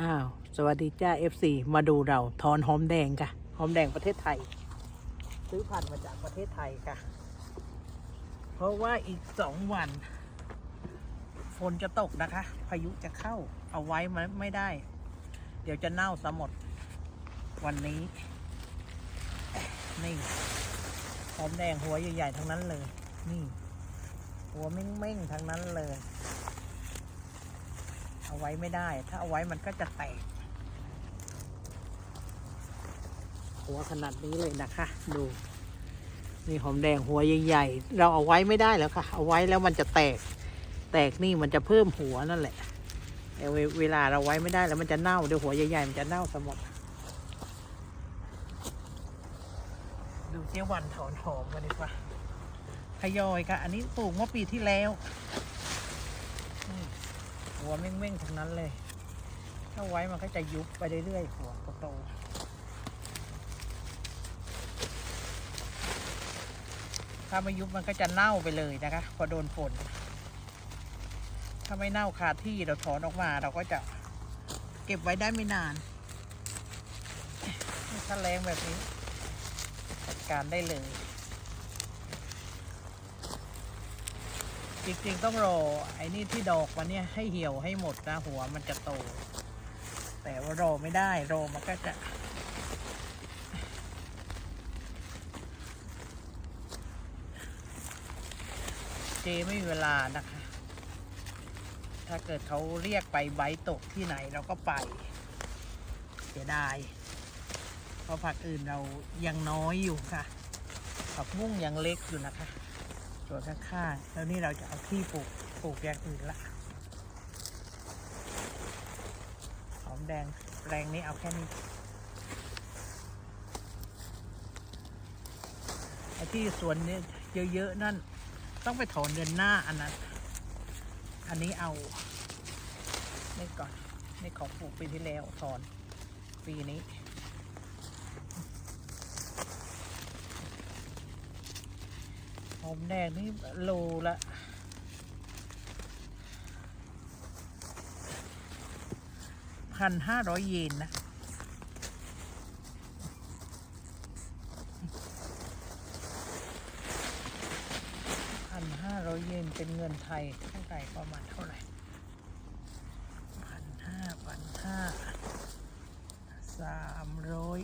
อ้าว สวัสดีจ้า FC มาดูเราทอนหอมแดงค่ะ หอมแดงประเทศไทย ซื้อพันธุ์มาจากประเทศไทยค่ะ เพราะว่าอีกสองวัน ฝนจะตกนะคะ พายุจะเข้าเอาไว้มันไม่ได้ เดี๋ยวจะเน่าซะหมด วันนี้ นี่ หอมแดงหัวใหญ่ๆทั้งนั้นเลย นี่ หัวเม้งๆทั้งนั้นเลย เอาไว้ไม่ได้ ถ้าเอาไว้มันก็จะแตก หัวขนาดนี้เลยนะคะ ดูนี่หอมแดงหัวใหญ่ๆ เราเอาไว้ไม่ได้แล้วค่ะ เอาไว้แล้วมันจะแตก แตกนี่มันจะเพิ่มหัวนั่นแหละแต่เวเวลาเราไว้ไม่ได้แล้วมันจะเน่าเดี๋ยวหัวใหญ่ๆมันจะเน่าสมดดูเจ๊วันถอนหอมกันดีกว่าทยอยค่ะ อันนี้ปลูกเมื่อปีที่แล้ว หัวเม่งๆทั้งนั้นเลย ถ้าไว้มันก็จะยุบไปเรื่อยๆหัวโตถ้าไม่ยุบมันก็จะเน่าไปเลยนะคะ พอโดนฝน ถ้าไม่เน่าคาที่เราถอนออกมาเราก็จะเก็บไว้ได้ไม่นานถ้าแรงแบบนี้จัดการได้เลย จริงๆต้องรอไอ้นี่ที่ดอกมันเนี่ยให้เหี่ยวให้หมดนะหัวมันจะโต แต่ว่ารอไม่ได้รอมันก็จะ เจไม่มีเวลานะคะ ถ้าเกิดเขาเรียกไปไบต์ตกที่ไหนเราก็ไป เสียดาย เพราะผักอื่นเรายังน้อยอยู่ค่ะ ผักบุ้งยังเล็กอยู่นะคะ สวนข้างๆแล้วนี่เราจะเอาที่ปลูกปลูกอย่างอื่นละหอมแดงแปลงนี้เอาแค่นี้ไอ้ที่สวนนี้เยอะๆนั่น ต้องไปถอนเดือนหน้าอันนั้น อันนี้เอานี่ก่อนนี่ของปลูกปีที่แล้วถอนปีนี้ หอมแดงนี่โลละพันห้าร้อยเยนนะพันห้าร้อยเยนเป็นเงินไทยเท่าไหร่ประมาณเท่าไหร่พันห้าพันห้าสามร้อย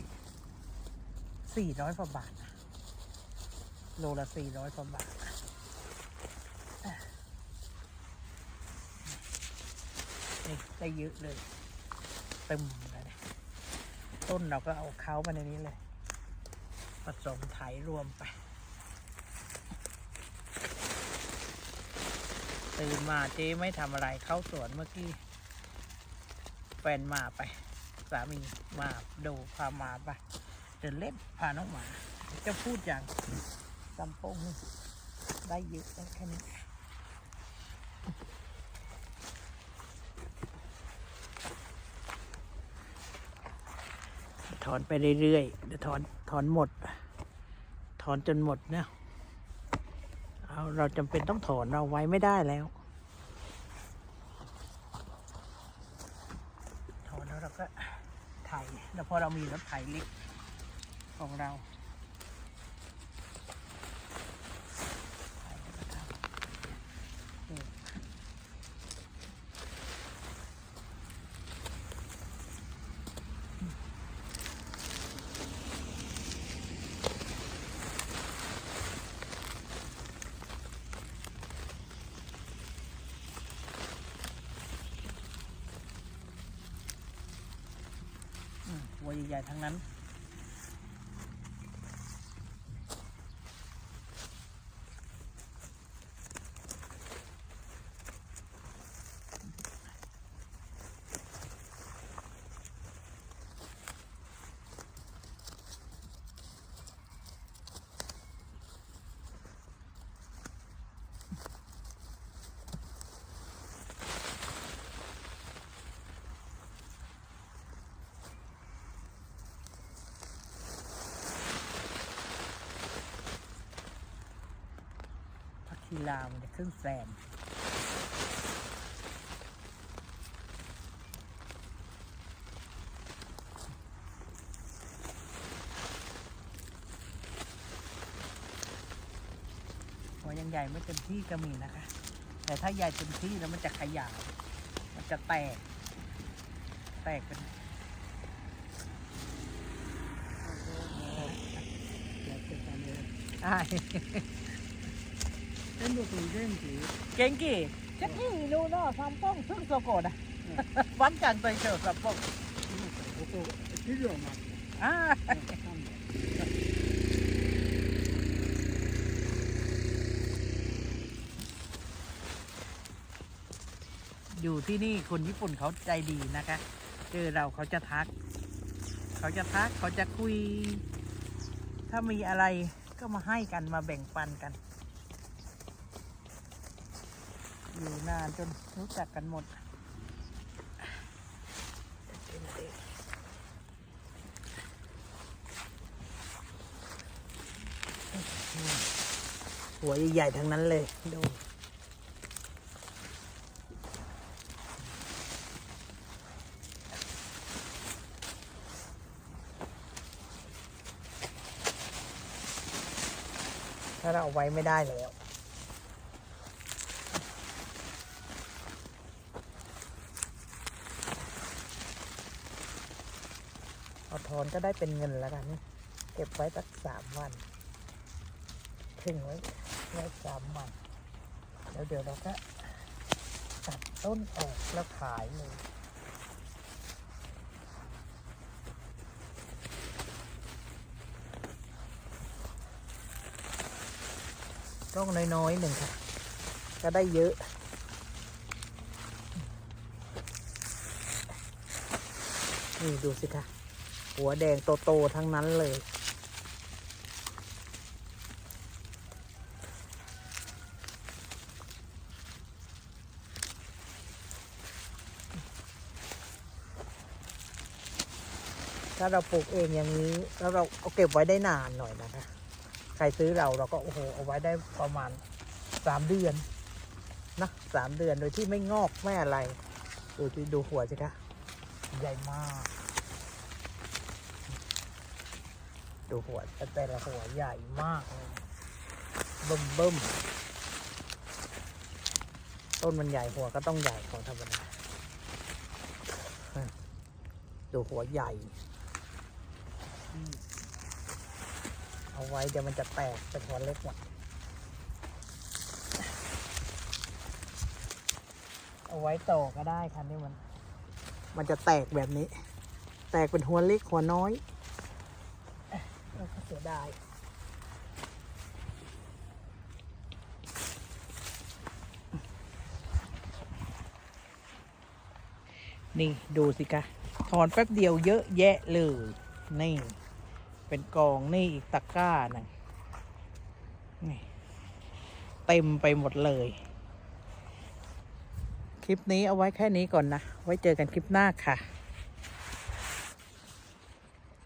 สี่ร้อยกว่าบาทนะ โลละสี่ร้อยกว่าบาทนี่ได้เยอะเลยเต็มเลยต้นเราก็เอาเขามาในนี้เลย ผสมไถรวมไป ตื่นมาเจ๊ไม่ทำอะไรเข้าสวนเมื่อกี้ แฟนมาไป สามีมาดูพามาไปเดินเล่นพาน้องหมา จะพูดอย่าง ลำโพงนี่ได้เยอะได้แค่นี้ถอนไปเรื่อยๆเดี๋ยวถอนถอนหมด ถอนจนหมดเนี่ยเอาเราจำเป็นต้องถอนเราไว้ไม่ได้แล้ว ถอนแล้วเราก็ไถแล้วพอเรามีรถไถเล็กของเราไถแล้วก็ทำนี่อืม หัวใหญ่ๆทั้งนั้นีลาวมันจะครึ่งแฟนหัวยังใหญ่ไม่เต็มที่ก็มีนะคะ แต่ถ้าใหญ่เต็มที่แล้วมันจะขยาย มันจะแตก แตกเป็นใช่ Genki. Genki ilu no sampong sur soko da. Wankan to isho sampong. Koko kilo ma. Ah. อยู่ที่นี่คนญี่ปุ่นเขาใจดีนะคะ เจอเราเขาจะทัก เขาจะทักเขาจะคุย ถ้ามีอะไรก็มาให้กันมาแบ่งปันกัน อยู่นานจนรู้จักกันหมดหัวใหญ่ๆทั้งนั้นเลยดูถ้าเราเอาไว้ไม่ได้แล้ว เอา ทอนก็ได้เป็นเงินแล้วกันนี่เก็บไว้สักสามวันถึงไว้ไว้สามวันแล้วเดี๋ยวเราก็ตัดต้นออกแล้วขายเลยต้องน้อยๆหนึ่งค่ะ ก็ได้เยอะนี่ดูสิคะ หัวแดงโตๆทั้งนั้นเลย ถ้าเราปลูกเองอย่างนี้ แล้วเราเอาเก็บไว้ได้นานหน่อยนะคะ ใครซื้อเราเราก็โอ้โหเอาไว้ได้ประมาณสามเดือนนะสามเดือนโดยที่ไม่งอกไม่อะไร ดูที่ดูหัวสิคะใหญ่มาก ดูหัวแต่ละหัวใหญ่มากเลยบิ่มเบิ่มต้นมันใหญ่หัวก็ต้องใหญ่ของธรรมดาดูหัวใหญ่ เอาไว้เดี๋ยวมันจะแตกเป็นหัวเล็กหมดเอาไว้โตก็ได้ค่ะนี่มัน มันจะแตกแบบนี้ แตกเป็นหัวเล็กหัวน้อย เราก็เสียดายนี่ ดูสิคะถอนแป๊บเดียวเยอะแยะเลย นี่ เป็นกองนี่อีกตะกร้าหนึ่งนี่ เต็มไปหมดเลย คลิปนี้เอาไว้แค่นี้ก่อนนะ ไว้เจอกันคลิปหน้าค่ะ